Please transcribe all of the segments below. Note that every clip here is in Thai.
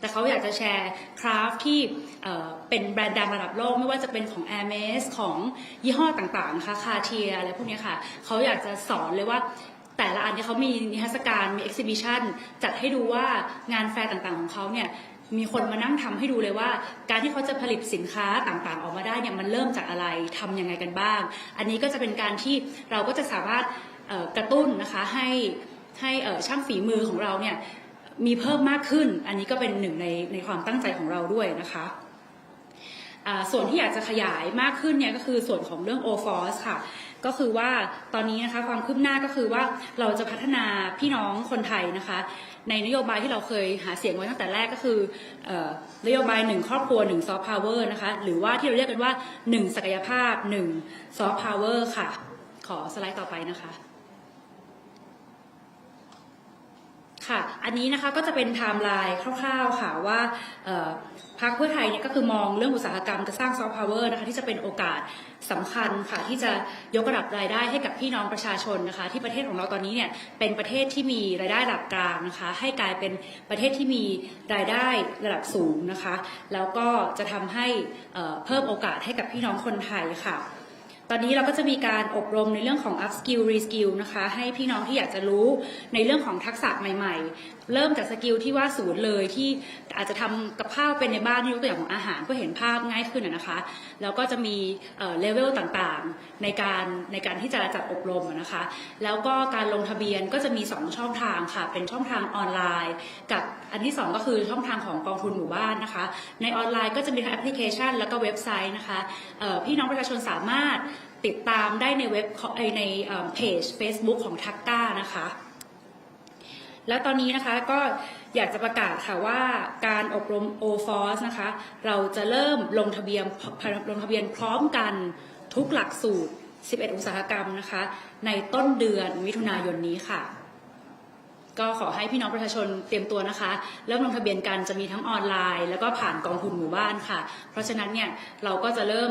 แต่เขาอยากจะแชร์คราฟที่เป็นแบรนด์ดังระดับโลก ไม่ว่าจะเป็นของ a i r m e s ของยี่ห้อต่างๆนะคะคาเทียอะไรพวกนี้ค่ะเขาอยากจะสอนเลยว่าแต่ละอันที่เขามีนิทรรศการมี exhibition จัดให้ดูว่างานแฟร์ต่างๆของเขาเนี่ยมีคนมานั่งทำให้ดูเลยว่า การที่เขาจะผลิตสินค้าต่างๆ ออกมาได้เนี่ยมันเริ่มจากอะไรทำยังไงกันบ้าง อันนี้ก็จะเป็นการที่เราก็จะสามารถกระตุ้นนะคะให้ให้ช่างฝีมือของเราเนี่ย มีเพิ่มมากขึ้น อันนี้ก็เป็นหนึ่งในในความตั้งใจของเราด้วยนะคะส่วนที่อยากจะขยายมากขึ้นเนี่ยก็คือส่วนของเรื่อง o f o r c e ค่ะ ก็คือว่าตอนนี้นะคะความคืบหน้าก็คือว่าเราจะพัฒนาพี่น้องคนไทยนะคะ ในนโยบายที่เราเคยหาเสียงไว้ตั้งแต่แรกก็คือออนโยบายหนึ่งครอบครัวหนึ่งซอฟต์พาวเวอร์นะคะหรือว่าที่เราเรียกกันว่าหนึ่งศักยภาพหนึ่งซอฟต์พาวเวอร์ค่ะ ขอสไลด์ต่อไปนะคะ ค่ะ อันนี้นะคะก็จะเป็นไทม์ไลน์คร่าวๆค่ะว่าพรรคเพื่อไทยเนี่ยก็คือมองเรื่องอุตสาหกรรมจะสร้างซอฟต์พาวเวอร์นะคะที่จะเป็นโอกาสสำคัญค่ะที่จะยกระดับรายได้ให้กับพี่น้องประชาชนนะคะ ที่ประเทศของเราตอนนี้เนี่ยเป็นประเทศที่มีรายได้ระดับกลางนะคะ ให้กลายเป็นประเทศที่มีรายได้ระดับสูงนะคะ แล้วก็จะทำให้เพิ่มโอกาสให้กับพี่น้องคนไทยค่ะ ตอนนี้เราก็จะมีการอบรมในเรื่องของ up skill re skill นะคะ ให้พี่น้องที่อยากจะรู้ในเรื่องของทักษะใหม่ ๆ เริ่มจากสกิลที่ว่าศูนย์เลยที่อาจจะทำกับข้าวเป็นในบ้านที่ยกตัวอย่างของอาหารก็เห็นภาพง่ายขึ้นนะคะ แล้วก็จะมีเลเวลต่างๆในการในการที่จะจัดอบรมนะคะ แล้วก็การลงทะเบียนก็จะมี 2 ช่องทางค่ะ เป็นช่องทางออนไลน์ กับอันที่ 2 ก็คือช่องทางของกองทุนหมู่บ้านนะคะ ในออนไลน์ก็จะมีทั้งแอปพลิเคชัน แล้วก็เว็บไซต์นะคะพี่น้องประชาชนสามารถติดตามได้ในเว็บในเอ่อเพจ Facebook ของทักก้านะคะ แล้วตอนนี้นะคะก็อยากจะประกาศค่ะว่าการอบรม o f o r c e นะคะ เราจะเริ่มลงทะเบียนลงทะเบียนพร้อมกันทุกหลักสูตร 11 อุตสาหกรรมนะคะ ในต้นเดือนมิถุนายนนี้ค่ะก็ขอให้พี่น้องประชาชนเตรียมตัวนะคะ เริ่มลงทะเบียนกันจะมีทั้งออนไลน์ แล้วก็ผ่านกองทุนหมู่บ้านค่ะ เพราะฉะนั้นเนี่ยเราก็จะเริ่ม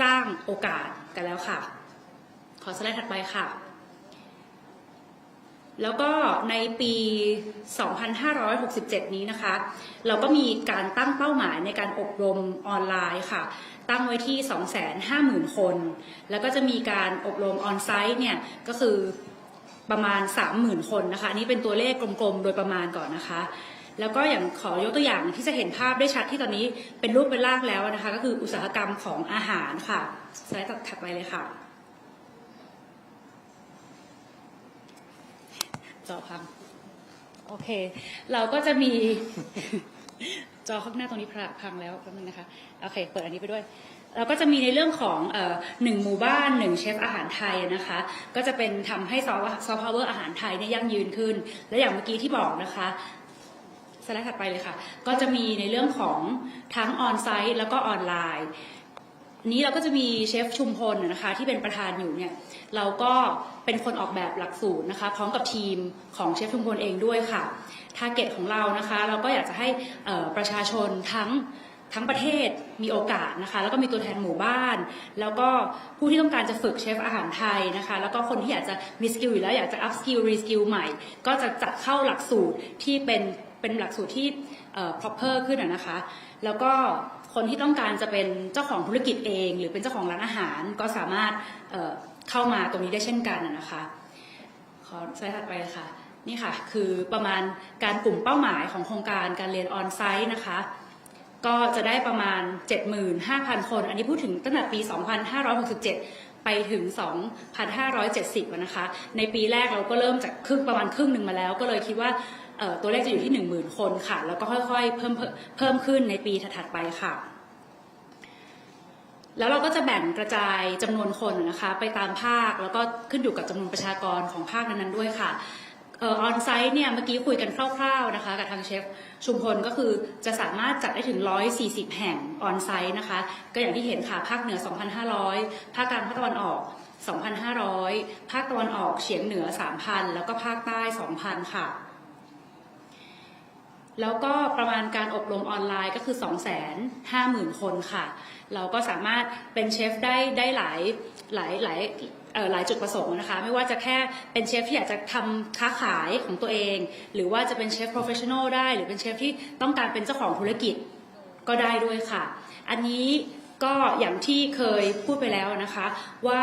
สร้างโอกาสกันแล้วค่ะ ขอสไลด์ถัดไปค่ะ แล้วก็ในปี 2567 นี้นะคะ เราก็มีการตั้งเป้าหมายในการอบรมออนไลน์ค่ะ ตั้งไว้ที่ 250,000 คน แล้วก็จะมีการอบรมออนไซต์เนี่ย ก็คือประมาณ 30,000 คนนะคะนนี้เป็นตัวเลขกลมๆ โดยประมาณก่อนนะคะ แล้วก็อย่างขอยกตัวอย่างที่จะเห็นภาพได้ชัดที่ตอนนี้เป็นรูปเป็นร่างแล้วนะคะ ก็คืออุตสาหกรรมของอาหารค่ะสไลด์ถัดไปเลยค่ะจอพังโอเค เราก็จะมีจอข้างหน้าตรงนี้พังแล้วแป๊บนึงนะคะโอเค เปิดอันนี้ไปด้วย เราก็จะมีในเรื่องของอหนึ่งหมู่บ้านหนึ่งเชฟอาหารไทยนะคะ ก็จะเป็นทำให้ซอฟซอฟต์พาวเวอร์อาหารไทยเนี่ยยั่งยืนขึ้น และอย่างเมื่อกี้ที่บอกนะคะ สไลด์ถัดไปเลยค่ะ ก็จะมีในเรื่องของทั้งออนไซต์แล้วก็ออนไลน์นี้เราก็จะมีเชฟชุมพลนะคะที่เป็นประธานอยู่เนี่ยเราก็เป็นคนออกแบบหลักสูตรนะคะพร้อมกับทีมของเชฟชุมพลเองด้วยค่ะทาร์เก็ตของเรานะคะ เราก็อยากจะให้ประชาชนทั้งทั้งประเทศมีโอกาสนะคะ แล้วก็มีตัวแทนหมู่บ้าน แล้วก็ผู้ที่ต้องการจะฝึกเชฟอาหารไทยนะคะ แล้วก็คนที่อยากจะมีสกิลอยู่แล้วอยากจะอัพสกิลรีสกิลใหม่ ก็จะจัดเข้าหลักสูตรที่เป็น เป็นหลักสูตรที่ proper ขึ้นนะคะ แล้วก็คนที่ต้องการจะเป็นเจ้าของธุรกิจเอง หรือเป็นเจ้าของร้านอาหารก็สามารถเข้ามาตรงนี้ได้เช่นกันนะคะขอสไลด์ถัดไปค่ะนี่ค่ะ คือประมาณการกลุ่มเป้าหมายของโครงการการเรียนออนไซต์นะคะ ก็จะได้ประมาณ 75,000 คน อันนี้พูดถึงตั้งแต่ปี 2567 ไปถึง 2,570อะนะคะ ในปีแรกเราก็เริ่มจากครึ่งประมาณครึ่งหนึ่งมาแล้ว ก็เลยคิดว่า ตัวเลขจะอยู่ที่ 10,000 คนค่ะ แล้วก็ค่อยๆเพิ่มเพิ่มเพิ่มขึ้นในปีถัดๆไปค่ะ แล้วเราก็จะแบ่งกระจายจำนวนคนนะคะไปตามภาคแล้วก็ขึ้นอยู่กับจำนวนประชากรของภาคนั้นๆด้วยค่ะอออนไซต์เนี่ยเมื่อกี้คุยกันคร่าวๆนะคะกับทางเชฟชุมพลก็คือจะสามารถจัดได้ถึง 140 แห่งออนไซต์นะคะ ก็อย่างที่เห็นค่ะ ภาคเหนือ 2,500 ภาคกลางภาคตะวันออก 2,500 ภาคตะวันออกเฉียงเหนือ 3,000 แล้วก็ภาคใต้ 2,000 ค่ะ แล้วก็ประมาณการอบรมออนไลน์ก็คือ 250,000 คนค่ะ เราก็สามารถเป็นเชฟได้ได้หลายหลายหลายหลายจุดประสงค์นะคะ ไม่ว่าจะแค่เป็นเชฟที่อยากจะทำค้าขายของตัวเอง หรือว่าจะเป็นเชฟ professional ได้ หรือเป็นเชฟที่ต้องการเป็นเจ้าของธุรกิจก็ได้ด้วยค่ะ อันนี้ก็อย่างที่เคยพูดไปแล้วนะคะว่า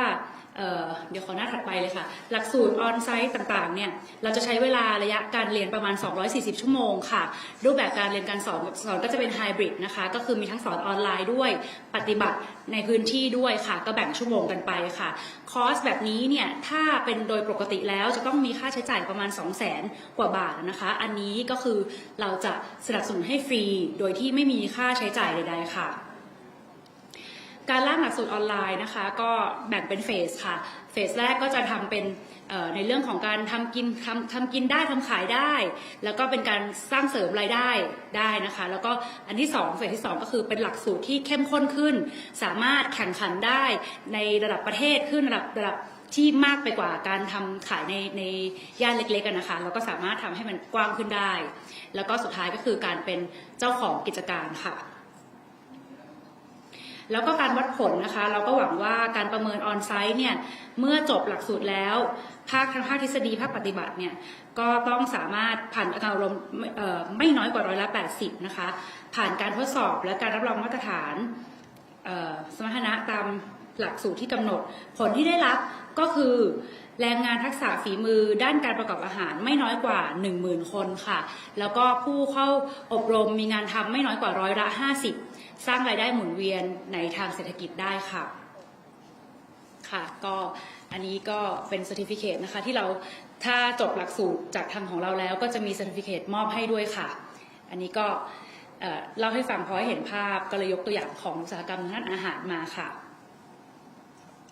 เเดี๋ยวขอหน้าถัดไปเลยค่ะ หลักสูตรออนไซต์ต่างๆเนี่ยเราจะใช้เวลาระยะการเรียนประมาณ 240 ชั่วโมงค่ะ รูปแบบการเรียนการสอนสอนก็จะเป็นไฮบริดนะคะ ก็คือมีทั้งสอนออนไลน์ด้วย ปฏิบัติในพื้นที่ด้วยค่ะ ก็แบ่งชั่วโมงกันไปค่ะ คอร์สแบบนี้เนี่ยถ้าเป็นโดยปกติแล้วจะต้องมีค่าใช้จ่ายประมาณ 2 0 0 0 0 0กว่าบาทนะคะ อันนี้ก็คือเราจะสนับสนุนให้ฟรี โดยที่ไม่มีค่าใช้จ่ายใด ๆ ค่ะ การล่างหลักสูตรออนไลน์นะคะ ก็แบ่งเป็นเฟสค่ะ เฟสแรกก็จะทำเป็นในเรื่องของการทำกินทำทำกินได้ทำขายได้ แล้วก็เป็นการสร้างเสริมรายได้ได้นะคะ แล้วก็อันที่สองเฟสที่สองก็คือเป็นหลักสูตรที่เข้มข้นขึ้น สามารถแข่งขันได้ในระดับประเทศขึ้นระดับระดับที่มากไปกว่าการทำขายในในย่านเล็กๆกันนะคะแล้วก็สามารถทำให้มันกว้างขึ้นได้ แล้วก็สุดท้ายก็คือการเป็นเจ้าของกิจการค่ะ แล้วก็การวัดผลนะคะ เราก็หวังว่าการประเมินออนไซต์เนี่ยเมื่อจบหลักสูตรแล้ว ภาคทั้งภาคทฤษฎีภาคปฏิบัติเนี่ยก็ต้องสามารถผ่านการอบรมไม่น้อยกว่าร้อยละ80นะคะผ่านการทดสอบและการรับรองมาตรฐานสมรรถนะตามหลักสูตรที่กำหนด ผลที่ได้รับก็คือแรงงานทักษะฝีมือด้านการประกอบอาหารไม่น้อยกว่า 10,000 คนค่ะ แล้วก็ผู้เข้าอบรมมีงานทำไม่น้อยกว่าร้อยละ 50 สร้างรายได้หมุนเวียนในทางเศรษฐกิจได้ค่ะค่ะก็อันนี้ก็เป็นสติฟิเคตนะคะที่เราถ้าจบหลักสูตรจากทางของเราแล้วก็จะมีสติฟิเคตมอบให้ด้วยค่ะ อันนี้ก็เล่าให้ฟังพอให้เห็นภาพก็เลยยกตัวอย่างของอุตสาหกรรมทางด้านอาหารมาค่ะ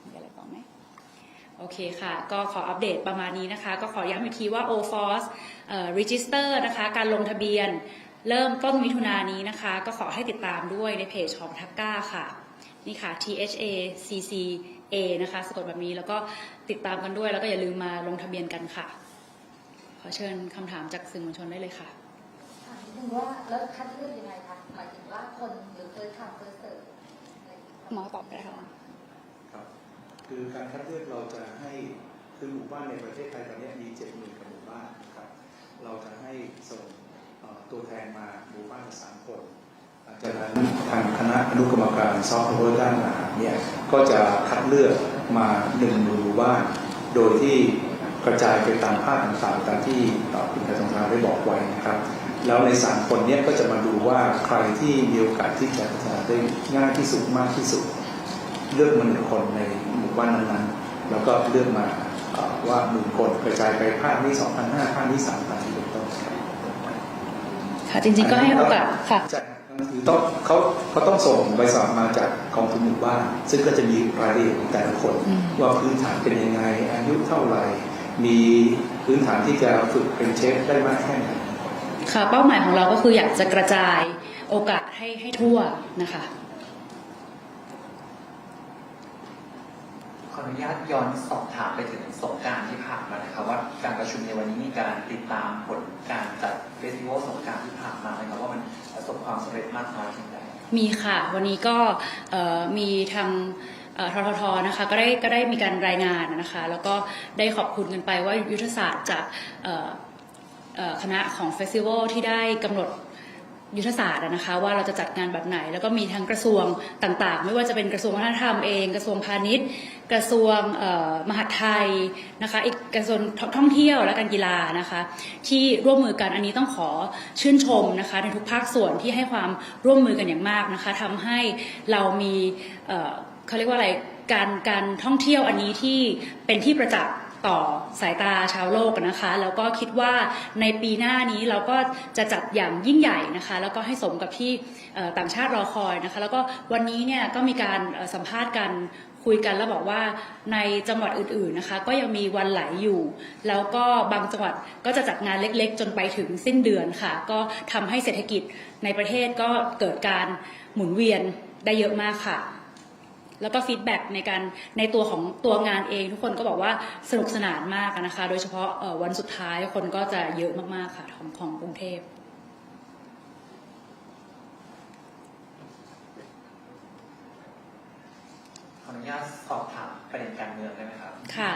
มีอะไรต่อไหมโอเคค่ะ ก็ขออัปเดตประมาณนี้นะคะ ก็ขอย้ำอีกทีว่า OFOS เอ่อ Register นะคะ การลงทะเบียน เริ่มต้นมิถุนายนนี้นะคะ ก็ขอให้ติดตามด้วยในเพจของทักก้าค่ะ นี่ค่ะ T H A C C A นะคะสะกดแบบนี้แล้วก็ติดตามกันด้วยแล้วก็อย่าลืมมาลงทะเบียนกันค่ะ ขอเชิญคำถามจากสื่อมวลชนได้เลยค่ะถามนิดนึงว่าแล้วคัดเลือกยังไงคะหมายถึงว่าคนหรือเคยทำเคยเสิร์ฟอะไรอย่างเงี้ยหมอตอบได้ค่ะครับ คือการคัดเลือกเราจะให้คือหมู่บ้านในประเทศไทยตอนนี้มีเจ็ดหมื่นกว่าหมู่บ้านครับเราจะให้ส่งเอ่อ ตัวแทนมาหมู่บ้านสามคนจากนั้นทางคณะอนุกรรมการซอฟต์แวร์ด้านหน้าเนี่ยก็จะคัดเลือกมาหนึ่งหมู่บ้าน โดยที่กระจายไปตามภาคต่างๆตามที่คุณนายสงคามได้บอกไว้นะครับ แล้วในสามคนเนี่ยก็จะมาดูว่าใครที่มีโอกาสที่จะพัฒนาได้ง่ายที่สุดมากที่สุด เลือกมันหนึ่งคนในหมู่บ้านนั้นๆแล้วก็เลือกมาว่าหนึ่งคนกระจายไปภาคนี้นห้าภาคนี้3,000 จริงๆก็ให้โอกาสค่ะใช่คือต้องเขาเขาต้องส่งใบสอบมาจากกองทุนหมู่บ้าน ซึ่งก็จะมีรายละเอียดของแต่ละคนอืมว่าพื้นฐานเป็นยังไง อายุเท่าไหร่ มีพื้นฐานที่จะฝึกเป็นเชฟได้มากแค่ไหนค่ะเป้าหมายของเราก็คืออยากจะกระจายโอกาสให้ให้ทั่วนะคะ ออนุญาตย้อนสอบถามไปถึงสงกรารที่ผ่านมานะครับว่าการประชุมในวันนี้มีการติดตามผลการจัดเฟสติวัลสงกรารที่ผ่านมาไหมครับว่ามันประสบความสำเร็จมากน้อยเพียงใด มีค่ะ วันนี้ก็เอ่อมีทางเอ่อทททนะคะก็ได้ก็ได้มีการรายงานนะคะ แล้วก็ได้ขอบคุณกันไปว่ายุทธศาสตร์จากเอ่อเอ่อคณะของเฟสติวัลที่ได้กำหนด ยุทธศาสตร์นะคะว่าเราจะจัดงานแบบไหน แล้วก็มีทั้งกระทรวงต่างๆ ไม่ว่าจะเป็นกระทรวงวัฒนธรรมเองกระทรวงพาณิชย์ กระทรวงมหาดไทยนะคะอีกกระทรวงท่องเที่ยวและการกีฬานะคะที่ร่วมมือกันอันนี้ต้องขอชื่นชมนะคะในทุกภาคส่วนที่ให้ความร่วมมือกันอย่างมากนะคะทำให้เรามีเขาเรียกว่าอะไรการการท่องเที่ยวอันนี้ที่เป็นที่ประจักษ์ ต่อสายตาชาวโลกนะคะ แล้วก็คิดว่าในปีหน้านี้เราก็จะจัดอย่างยิ่งใหญ่นะคะ แล้วก็ให้สมกับที่ต่างชาติรอคอยนะคะ แล้วก็วันนี้เนี่ยก็มีการสัมภาษณ์กันคุยกันแล้วบอกว่าในจังหวัดอื่นๆนะคะ ก็ยังมีวันไหลอยู่ แล้วก็บางจังหวัดก็จะจัดงานเล็กๆ จนไปถึงสิ้นเดือนค่ะ ก็ทำให้เศรษฐกิจในประเทศก็เกิดการหมุนเวียนได้เยอะมากค่ะ แล้วก็ฟีดแบ็กในการในตัวของตัวงานเอง ทุกคนก็บอกว่าสนุกสนานมากนะคะ โดยเฉพาะเอ่อวันสุดท้ายคนก็จะเยอะมากๆค่ะของของกรุงเทพขออนุญาตสอบถามประเด็นการเมืองได้ไหมครับ ค่ะ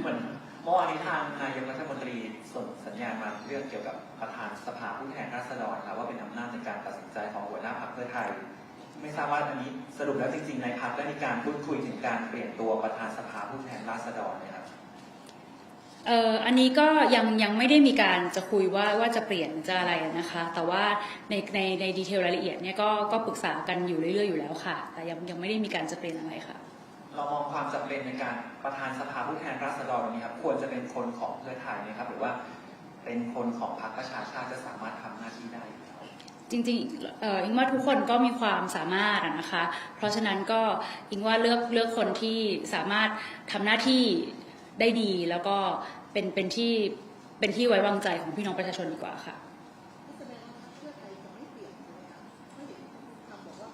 เหมือนเมื่อวานนี้ทางนายกรัฐมนตรีส่งสัญญาณมาเรื่องเกี่ยวกับประธานสภาผู้แทนราษฎรครับว่าเป็นอำนาจในการตัดสินใจของหัวหน้าพรรคเพื่อไทย ไม่ทราบว่าอันนี้สรุปแล้วจริงๆในพรรคได้มีการพูดคุยถึงการเปลี่ยนตัวประธานสภาผู้แทนราษฎรไหมครับ เอ่ออันนี้ก็ยังยังไม่ได้มีการจะคุยว่าว่าจะเปลี่ยนจะอะไรนะคะ แต่ว่าในในในดีเทลรายละเอียดเนี่ยก็ก็ปรึกษากันอยู่เรื่อยๆอยู่แล้วค่ะ แต่ยังยังไม่ได้มีการจะเปลี่ยนอะไรค่ะ เรามองความจำเป็นในการประธานสภาผู้แทนราษฎรนี้ครับควรจะเป็นคนของเพื่อไทยไหมครับหรือว่าเป็นคนของพรรคประชาชาติจะสามารถทำหน้าที่ได้อยู่แล้ว จริงๆเอออิงว่าทุกคนก็มีความสามารถนะคะ เพราะฉะนั้นก็อิงว่าเลือกเลือกคนที่สามารถทำหน้าที่ได้ดีแล้วก็เป็นเป็นที่เป็นที่ไว้วางใจของพี่น้องประชาชนดีกว่าค่ะค่ะไม่เปลี่ยนใช่ไหมคะไม่เห็นคำบอกว่า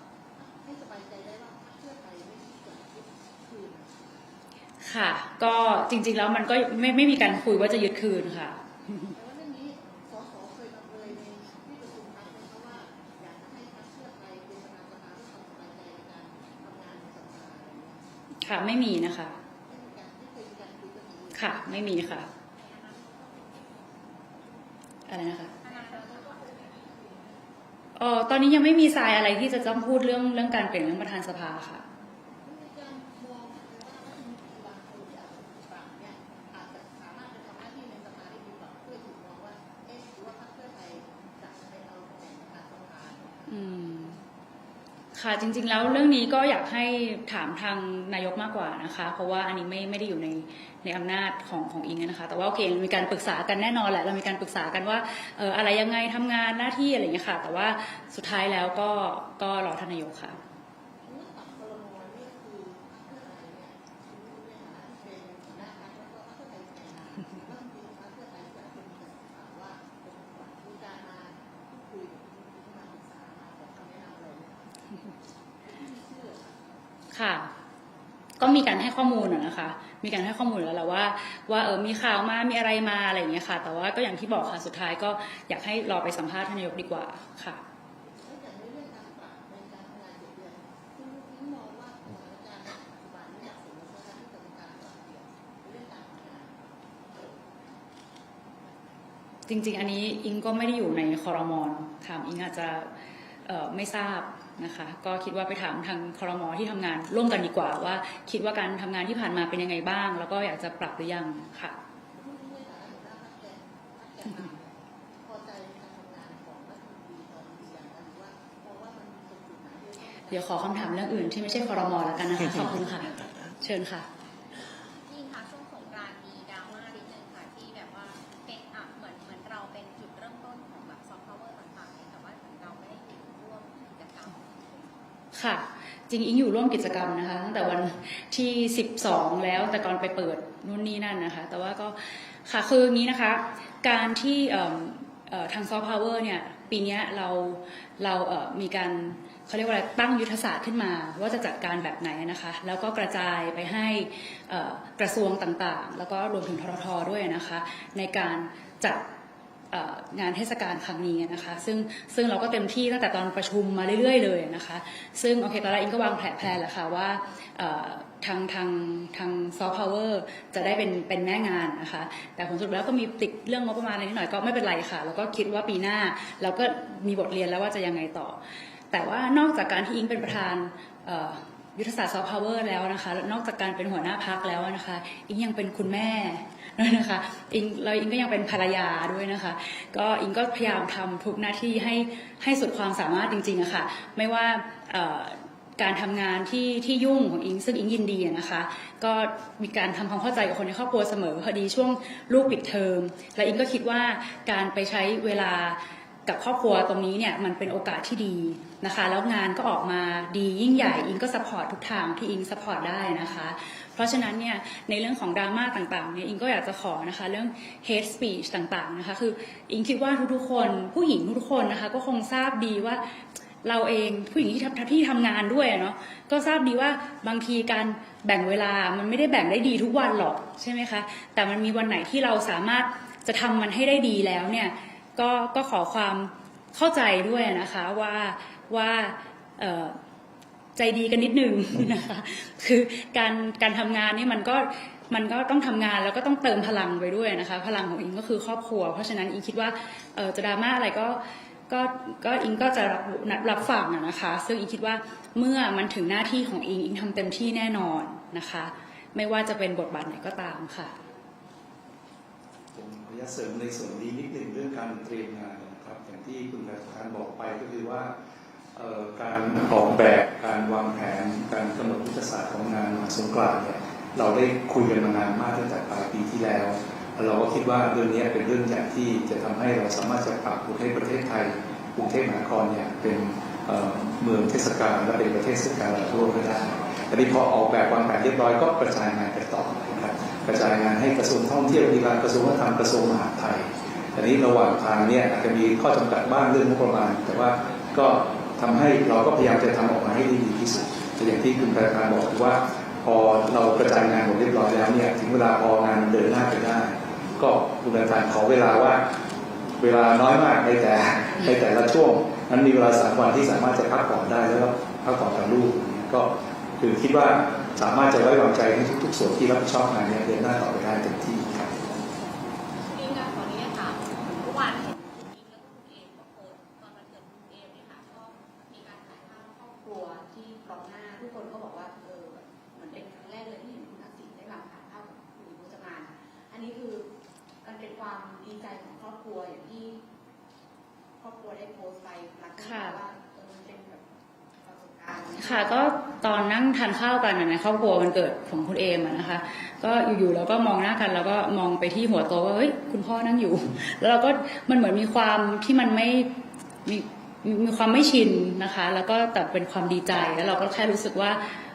ให้สบายใจได้ว่าพรรคเพื่อไทยไม่จะยึดคืนค่ะก็จริงๆแล้วมันก็ไม่ไม่มีการคุยว่าจะยึดคืนค่ะ ค่ะ ไม่มีนะคะ ค่ะ ไม่มีค่ะ อะไรนะคะเออตอนนี้ยังไม่มีทรายอะไรที่จะต้องพูดเรื่องเรื่องการเปลี่ยนเรื่องประธานสภาค่ะ ค่ะจริงๆแล้วเรื่องนี้ก็อยากให้ถามทางนายกมากกว่านะคะ เพราะว่าอันนี้ไม่ไม่ได้อยู่ในในอำนาจของของอิงนะคะ แต่ว่าโอเคมีการปรึกษากันแน่นอนแหละเรามีการปรึกษากันว่าเอออะไรยังไงทำงานหน้าที่อะไรอย่างเงี้ยค่ะ แต่ว่าสุดท้ายแล้วก็ก็รอท่านนายกค่ะ ค่ะ ก็มีการให้ข้อมูลนะคะ มีการให้ข้อมูลแล้วแหละว่า ว่าเออมีข่าวมา มีอะไรมาอะไรอย่างเงี้ยค่ะ แต่ว่าก็อย่างที่บอกค่ะ สุดท้ายก็อยากให้รอไปสัมภาษณ์ท่านนายกดีกว่าค่ะจริงจริงๆอันนี้อิงก็ไม่ได้อยู่ในคอรมอนถามอิงอาจจะไม่ทราบ นะคะก็คิดว่าไปถามทางคอรมอที่ทำงานร่วมกันดีกว่าว่า คิดว่าการทำงานที่ผ่านมาเป็นยังไงบ้าง แล้วก็อยากจะปรับหรือยังค่ะผู้ที่ในฐานะหัวหน้าพรรคแกนพรรคแกนนำเนี่ยพอใจการทำงานของรัฐมนตรีตอนนี้อย่างไรหรือว่ามองว่ามันมีตรงจุดไหนที่ต้องเดี๋ยวขอคำถามเรื่องอื่นที่ไม่ใช่คอรมอแล้วกันนะคะขอบคุณค่ะ เชิญค่ะ จริงอิงอยู่ร่วมกิจกรรมนะคะ ตั้งแต่วันที่ 12 แล้วแต่ก่อนไปเปิดนู่นนี่นั่นนะคะ แต่ว่าก็ค่ะคืออย่างนี้นะคะ การที่ทางซอฟต์พาวเวอร์เนี่ยปีนี้เราเรามีการเขาเรียกว่าอะไรตั้งยุทธศาสตร์ขึ้นมา ว่าจะจัดการแบบไหนนะคะ แล้วก็กระจายไปให้กระทรวงต่างๆ แล้วก็รวมถึงทรทด้วยนะคะ ในการจัด งานเทศกาลครั้งนี้นะคะซึ่งซึ่งเราก็เต็มที่ตั้งแต่ตอนประชุมมาเรื่อย ๆ เลยนะคะซึ่งโอเคตอนแรกอิงก็วางแผนแผนแล้วค่ะว่าทางทางทางซอฟต์พาวเวอร์จะได้เป็นเป็นแม่งานนะคะแต่ผลสรุปแล้วก็มีติดเรื่องงบประมาณอะไรนิดหน่อยก็ไม่เป็นไรค่ะ แล้วก็คิดว่าปีหน้าเราก็มีบทเรียนแล้วว่าจะยังไงต่อ แต่ว่านอกจากการที่อิงเป็นประธานยุทธศาสตร์ซอฟต์พาวเวอร์แล้วนะคะ นอกจากการเป็นหัวหน้าพักแล้วนะคะ อิงยังเป็นคุณแม่ ด้วยนะคะ อิงเราอิงก็ยังเป็นภรรยาด้วยนะคะ ก็อิงก็พยายามทำทุกหน้าที่ให้ให้สุดความสามารถจริงๆอะค่ะ ไม่ว่าการทำงานที่ที่ยุ่งของอิงซึ่งอิงยินดีอะนะคะ ก็มีการทำความเข้าใจกับคนในครอบครัวเสมอพอดีช่วงลูกปิดเทอม และอิงก็คิดว่าการไปใช้เวลา กับครอบครัวตรงนี้เนี่ยมันเป็นโอกาสที่ดีนะคะ แล้วงานก็ออกมาดียิ่งใหญ่อิงก็สปอร์ตทุกทางที่อิงสปอร์ตได้นะคะ เพราะฉะนั้นเนี่ยในเรื่องของดราม่าต่างๆเนี่ยอิงก็อยากจะขอนะคะเรื่อง hate speech ต่างๆนะคะคืออิงคิดว่าทุกๆคนผู้หญิงทุกๆคนนะคะก็คงทราบดีว่าเราเองผู้หญิงที่ทำที่ทำงานด้วยเนาะก็ทราบดีว่าบางทีการแบ่งเวลามันไม่ได้แบ่งได้ดีทุกวันหรอกใช่ไหมคะแต่มันมีวันไหนที่เราสามารถจะทำมันให้ได้ดีแล้วเนี่ย ก็ก็ขอความเข้าใจด้วยนะคะว่าว่าใจดีกันนิดนึงนะคะคือการการทำงานนี่มันก็มันก็ต้องทำงานแล้วก็ต้องเติมพลังไปด้วยนะคะ พลังของอิงก็คือครอบครัว เพราะฉะนั้นอิงคิดว่าจะดราม่าอะไรก็ก็ก็อิงก็จะรับรับฟังอะนะคะ ซึ่งอิงคิดว่าเมื่อมันถึงหน้าที่ของอิงอิงทำเต็มที่แน่นอนนะคะ ไม่ว่าจะเป็นบทบาทไหนก็ตามค่ะ ผมขออนุญาตเสริมในส่วนนี้นิดหนึ่งเรื่องการเตรียมงานนะครับ อย่างที่คุณประธานบอกไปก็คือว่าการออกแบบการวางแผนการกำหนดยุทธศาสตร์ของงานมหาสงกรานต์เนี่ยเราได้คุยกันมานานมากตั้งแต่ปลายปีที่แล้ว เราก็คิดว่าเรื่องนี้เป็นเรื่องใหญ่ที่จะทำให้เราสามารถจะปรับปรุงให้ประเทศไทยกรุงเทพมหานครเนี่ยเป็นเมืองเทศกาลและเป็นประเทศเทศกาลระดับโลกได้แต่นี้พอออกแบบวางแผนเรียบร้อยก็กระจายงานกันต่อ นะครับกระจายงานให้กระทรวงท่องเที่ยวกีฬากระทรวงวัฒนธรรมกระทรวงมหาดไทยแต่นี้ระหว่างทางเนี่ยอาจจะมีข้อจำกัดบ้างเรื่องงบประมาณ แต่ว่าก็ทำให้เราก็พยายามจะทำออกมาให้ได้ดีที่สุดแต่อย่างที่คุณประธานบอกคือว่า พอเรากระจายงานหมดเรียบร้อยแล้วเนี่ยถึงเวลาพองานมันเดินหน้าไปได้ ก็คุณประธานขอเวลาว่าเวลาน้อยมากในแต่ในแต่ละช่วงนั้นมีเวลาสามวันที่สามารถจะพักผ่อนได้แล้วก็พักผ่อนกับลูกอย่างเงี้ยก็คือคิดว่า สามารถจะไว้วางใจให้ทุก ๆ ส่วนที่รับผิดชอบงานนี้เดินหน้าต่อไปได้เต็มที่ ข้าวกันในครอบครัวมันเกิดของคุณเอมนะคะ ก็อยู่ๆเราก็มองหน้ากัน แล้วก็มองไปที่หัวโต๊ะว่าเฮ้ยคุณพ่อนั่งอยู่ แล้วเราก็มันเหมือนมีความที่มันไม่มีมีความไม่ชินนะคะ แล้วก็แต่เป็นความดีใจแล้วเราก็แค่รู้สึกว่า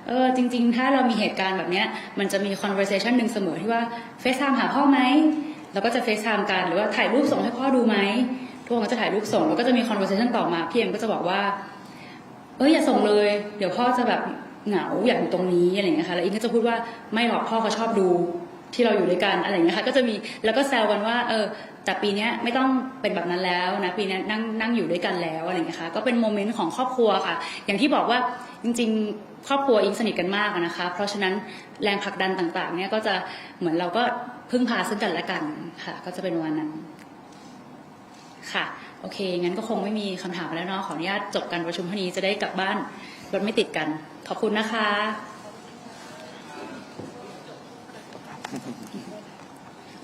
เออจริง ๆ ถ้าเรามีเหตุการณ์แบบเนี้ยมันจะมี conversation หนึ่งเสมอที่ว่าเฟซไทม์หาพ่อไหมเราก็จะเฟซไทม์กันหรือว่าถ่ายรูปส่งให้พ่อดูไหมทุกคนก็จะถ่ายรูปส่งแล้วก็จะมี conversation ต่อมาพี่เอ็มก็จะบอกว่า เอ้ยอย่าส่งเลย เดี๋ยวพ่อจะแบบ เหงาอยากอยู่ตรงนี้อะไรอย่างเงี้ยค่ะแล้วอิงก็จะพูดว่าไม่หรอกพ่อเขาชอบดูที่เราอยู่ด้วยกันอะไรอย่างเงี้ยค่ะก็จะมีแล้วก็แซวกันว่าเออแต่ปีนี้ไม่ต้องเป็นแบบนั้นแล้วนะปีนี้นั่งนั่งอยู่ด้วยกันแล้วอะไรอย่างเงี้ยค่ะก็เป็นโมเมนต์ของครอบครัวค่ะ อย่างที่บอกว่าจริง ๆ ครอบครัวอิงสนิทกันมากนะคะ เพราะฉะนั้นแรงผลักดันต่างๆเนี่ยก็จะเหมือนเราก็พึ่งพาซึ่งกันและกันค่ะ ก็จะเป็นวันนั้นค่ะโอเคงั้นก็คงไม่มีคำถามแล้วเนาะขออนุญาตจบการประชุมเท่านี้จะได้กลับบ้าน รถไม่ติดกัน ขอบคุณนะคะ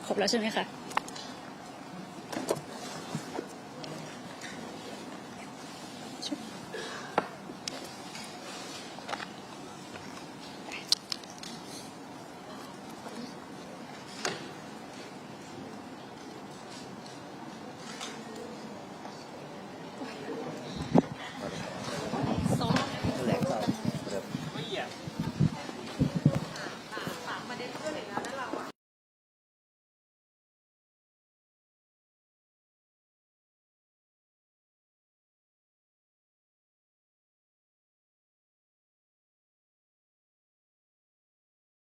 ครบแล้วใช่ไหมคะ